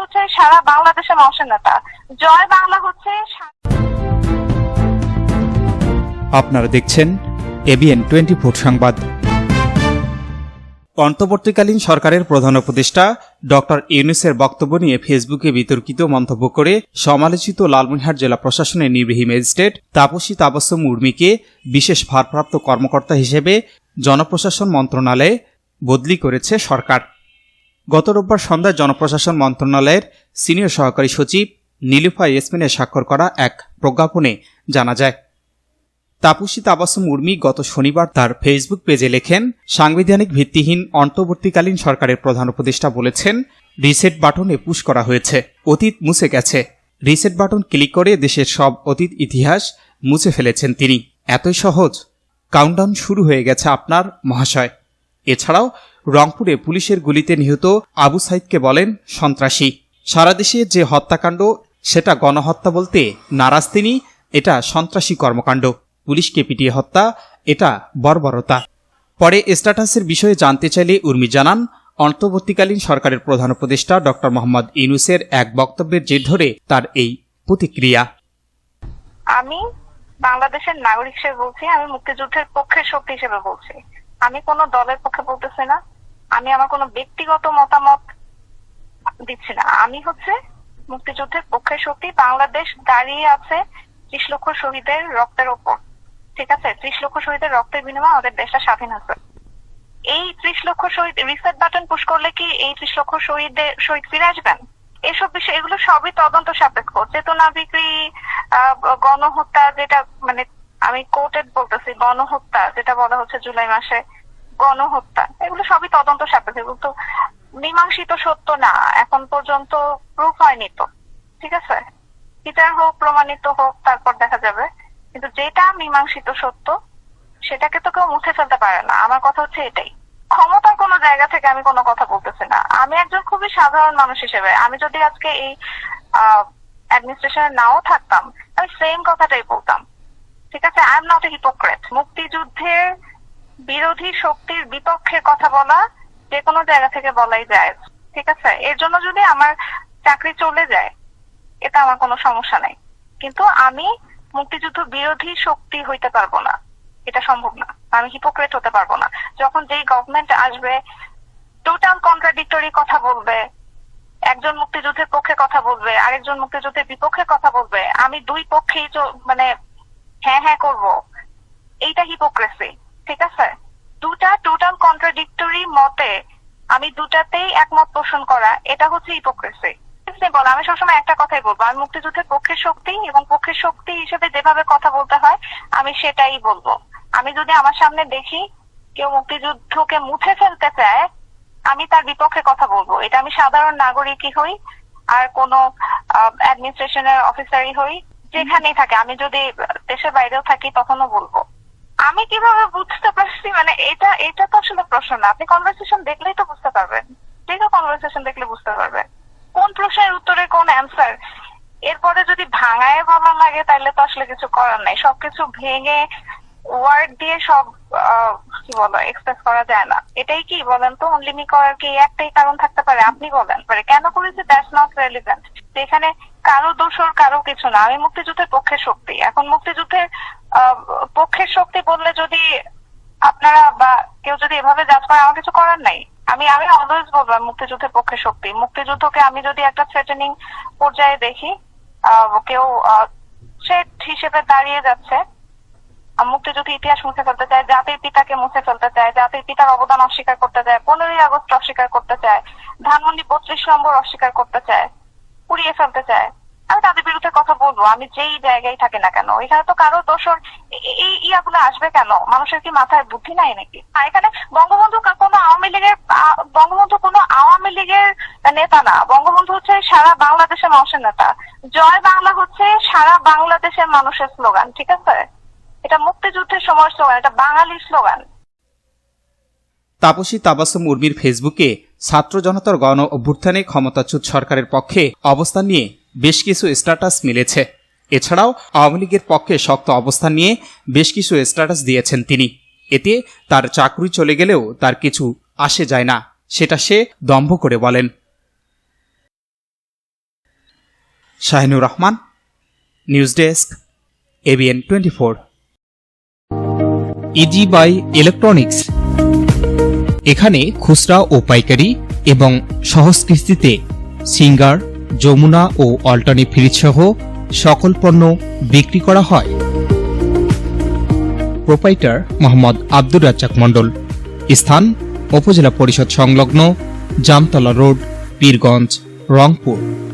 হচ্ছে সারা বাংলাদেশের মানুষের নেতা। জয় বাংলা হচ্ছে আপনারা দেখছেন এবিএন টোয়েন্টি ফোর সংবাদ। অন্তর্বর্তীকালীন সরকারের প্রধান উপদেষ্টা ডক্টর ইউনুসের বক্তব্য নিয়ে ফেসবুকে বিতর্কিত মন্তব্য করে সমালোচিত লালমনিরহাট জেলা প্রশাসনের নির্বাহী ম্যাজিস্ট্রেট তাপসী তাবস্যম উর্মিকে বিশেষ ভারপ্রাপ্ত কর্মকর্তা হিসেবে জনপ্রশাসন মন্ত্রণালয়ে বদলি করেছে সরকার। গত রোববার সন্ধ্যায় জনপ্রশাসন মন্ত্রণালয়ের সিনিয়র সহকারী সচিব নীলুফা ইয়াসমিনের স্বাক্ষর করা এক প্রজ্ঞাপনে জানা যায়। তাপসী তাবাসুম উর্মি গত শনিবার তার ফেসবুক পেজে লেখেন, সাংবিধানিক ভিত্তিহীন অন্তর্বর্তীকালীন সরকারের প্রধান উপদেষ্টা বলেছেন, রিসেট বাটনে পুশ করা হয়েছে, অতীত মুছে গেছে। রিসেট বাটন ক্লিক করে দেশের সব অতীত ইতিহাস মুছে ফেলেছেন তিনি। এতই সহজ। কাউন্টডাউন শুরু হয়ে গেছে আপনার মহাশয়। এছাড়াও রংপুরে পুলিশের গুলিতে নিহত আবু সাইদকে বলেন, সন্ত্রাসী। সারা দেশে যে হত্যাকাণ্ড, সেটা গণহত্যা বলতে নারাজ তিনি, এটা সন্ত্রাসী কর্মকাণ্ড। পুলিশকে পিটিয়ে হত্যা, এটা বর্বরতা। পরে স্ট্যাটাসের বিষয়ে জানতে চাইলে উর্মি জানান, অন্তর্বর্তীকালীন সরকারের প্রধান উপদেষ্টা ড. মোহাম্মদ ইনুসের এক বক্তব্যের জের ধরে তার এই প্রতিক্রিয়া। আমি বাংলাদেশের নাগরিক হিসেবে বলছি, আমি মুক্তিযুদ্ধের পক্ষের শক্তি হিসেবে বলছি। আমি কোনো দলের পক্ষে বলতেছি না। আমি আমার কোনো ব্যক্তিগত মতামত দিচ্ছি না। আমি হচ্ছে মুক্তিযুদ্ধের পক্ষে শক্তি। বাংলাদেশ দাঁড়িয়ে আছে ত্রিশ লক্ষ শহীদের রক্তের ওপর। ঠিক আছে? ত্রিশ লক্ষ শহীদের রক্তের বিনিময়ে আমাদের দেশটা স্বাধীন আছে। এই ত্রিশ লক্ষ শহীদ রিসেট বাটন পুশ করলে কি এই ত্রিশ লক্ষ শহীদের শহীদ ফিরে আসবেন? এসব বিষয়, এগুলো সবই তদন্ত সাপেক্ষ। চেতনা বিক্রি গণহত্যা যেটা মানে আমি কোর্টেড বলতেছি, গণহত্যা যেটা বলা হচ্ছে জুলাই মাসে। গণহত্যা, এগুলো সবই তদন্ত সাপেক্ষ, কিন্তু মীমাংসিত সত্য না, এখন পর্যন্ত প্রুফ হয়নি তো, ঠিক আছে? বিচার হোক, প্রমাণিত হোক, তারপর দেখা যাবে। কিন্তু যেটা মীমাংসিত সত্য, সেটাকে তো কেউ মুছে ফেলতে পারে না। আমার কথা হচ্ছে এটাই। ক্ষমতার কোনো জায়গা থেকে আমি কোনো কথা বলতেছি না। আমি একজন খুবই সাধারণ মানুষ হিসেবে। আমি যদি আজকে এই অ্যাডমিনিস্ট্রেশনে নাও থাকতাম, আমি সেম কথাটাই বলতাম। ঠিক আছে? I am not a hypocrite মুক্তিযুদ্ধের বিরোধী শক্তির বিপক্ষে কথা বলা যে কোনো জায়গা থেকে বলাই যায়, ঠিক আছে? এর জন্য যদি আমার চাকরি চলে যায়, এটা আমার কোনো সমস্যা নাই। কিন্তু আমি মুক্তিযুদ্ধ বিরোধী শক্তি হইতে পারব না। এটা সম্ভব না। আমি হিপোক্রেট হতে পারব না। যখন যেই গভর্নমেন্ট আসবে টোটাল কন্ট্রাডিক্টরি কথা বলবে, একজন মুক্তিযুদ্ধের পক্ষে কথা বলবে, আরেকজন মুক্তিযুদ্ধের বিপক্ষে কথা বলবে, আমি দুই পক্ষেই মানে হ্যাঁ হ্যাঁ করব, এইটা হিপোক্রেসি ঠিক আছে? দুটা টোটাল কন্ট্রাডিক্টরি মতে আমি দুটাতেই একমত পোষণ করা, এটা হচ্ছে হিপোক্রেসি বল আমি সবসময় একটা কথাই বলব, আমি মুক্তিযুদ্ধের পক্ষের শক্তি এবং পক্ষের শক্তি হিসেবে যেভাবে কথা বলতে হয়, আমি সেটাই বলব। আমি যদি আমার সামনে দেখি কেউ মুক্তিযুদ্ধকে মুছে ফেলতে চায়, আমি তার বিপক্ষে কথা বলব। এটা আমি সাধারণ নাগরিকই হই, আর কোন অ্যাডমিনিস্ট্রেশনের অফিসারই হই, যেখানেই থাকে। আমি যদি দেশের বাইরেও থাকি, তখনও বলব। আমি কীভাবে বুঝতে পারছি? মানে এটা এটা তো আসলে প্রশ্ন না। আপনি কনভারসেশন দেখলেই তো বুঝতে পারবেন। যে কোনো কনভারসেশন দেখলে বুঝতে পারবেন। কোন প্রশ্নের উত্তরে কোন অ্যান্সার এরপরে যদি ভাঙায় ভালো লাগে, তাহলে তো আসলে কিছু করার নাই। সবকিছু ভেঙে ওয়ার্ড দিয়ে সব কি বলো এক্সপ্রেস করা যায় না। এটাই কি বলেন তো? অনলিমি করার কি একটাই কারণ থাকতে পারে? আপনি বলেন। পারে কেন করেছে? দ্যাটস নট রেলিভেন্ট এখানে কারও দোষর কারও কিছু না। আমি মুক্তিযুদ্ধের পক্ষে শক্তি। এখন মুক্তিযুদ্ধের পক্ষের শক্তি বললে যদি আপনারা বা কেউ যদি এভাবে জাজ করে, আমার কিছু করার নাই। আমি আমি অলওয়েজ বলব মুক্তিযুদ্ধের পক্ষে শক্তি। মুক্তিযুদ্ধকে আমি যদি একটা থ্রেটেনিং পর্যায়ে দেখি কেউ হিসেবে দাঁড়িয়ে যাচ্ছে মুক্তিযুদ্ধ ইতিহাস মুছে ফেলতে চায়, জাতির পিতাকে মুছে ফেলতে চায়, জাতির পিতার অবদান অস্বীকার করতে চায়, পনেরোই আগস্ট অস্বীকার করতে চায়, ধানমন্ডি বত্রিশ নম্বর অস্বীকার করতে চায়, পুড়িয়ে ফেলতে চায় আমি তাদের বিরুদ্ধে কথা বলব, আমি যেই জায়গায় থাকি না কেন, এখানে তো কারও দোষর এই ইয়াগুলো আসবে কেন? মানুষের কি মাথায় বুদ্ধি নাই নাকি? এখানে বঙ্গবন্ধু কোনো আওয়ামী লীগের বঙ্গবন্ধু কোনো আওয়ামী লীগের নেতা না। বঙ্গবন্ধু হচ্ছে সারা বাংলাদেশের মানুষের নেতা। জয় বাংলা হচ্ছে সারা বাংলাদেশের মানুষের স্লোগান, ঠিক আছে? এটা মুক্তিযুদ্ধের সময় স্লোগান, এটা বাঙালির স্লোগান। তাপসী তাবাসুম উর্মির ফেসবুকে ছাত্র জনতার গণ অভ্যুত্থানে ক্ষমতাচ্যুত সরকারের পক্ষে অবস্থান নিয়ে বেশ কিছু স্ট্যাটাস মিলেছে। এছাড়াও আওয়ামী লীগের পক্ষে শক্ত অবস্থান নিয়ে বেশ কিছু স্ট্যাটাস দিয়েছেন তিনি। এতে তার চাকরি চলে গেলেও তার কিছু আসে যায় না, সেটা সে দম্ভ করে বলেন। Shahinur Rahman, news desk, ABN twenty four. Easy buy electronics এখানে খুচরা ও পাইকারি এবং সহজ কিস্তিতে সিঙ্গার যমুনা ও অল্টানি ফ্রিজ সহ সকল পণ্য বিক্রি করা হয়। প্রোপাইটার মোহাম্মদ আব্দুর রাজ্জাক মণ্ডল। স্থান, উপজেলা পরিষদ সংলগ্ন জামতলা রোড, পীরগঞ্জ, রংপুর।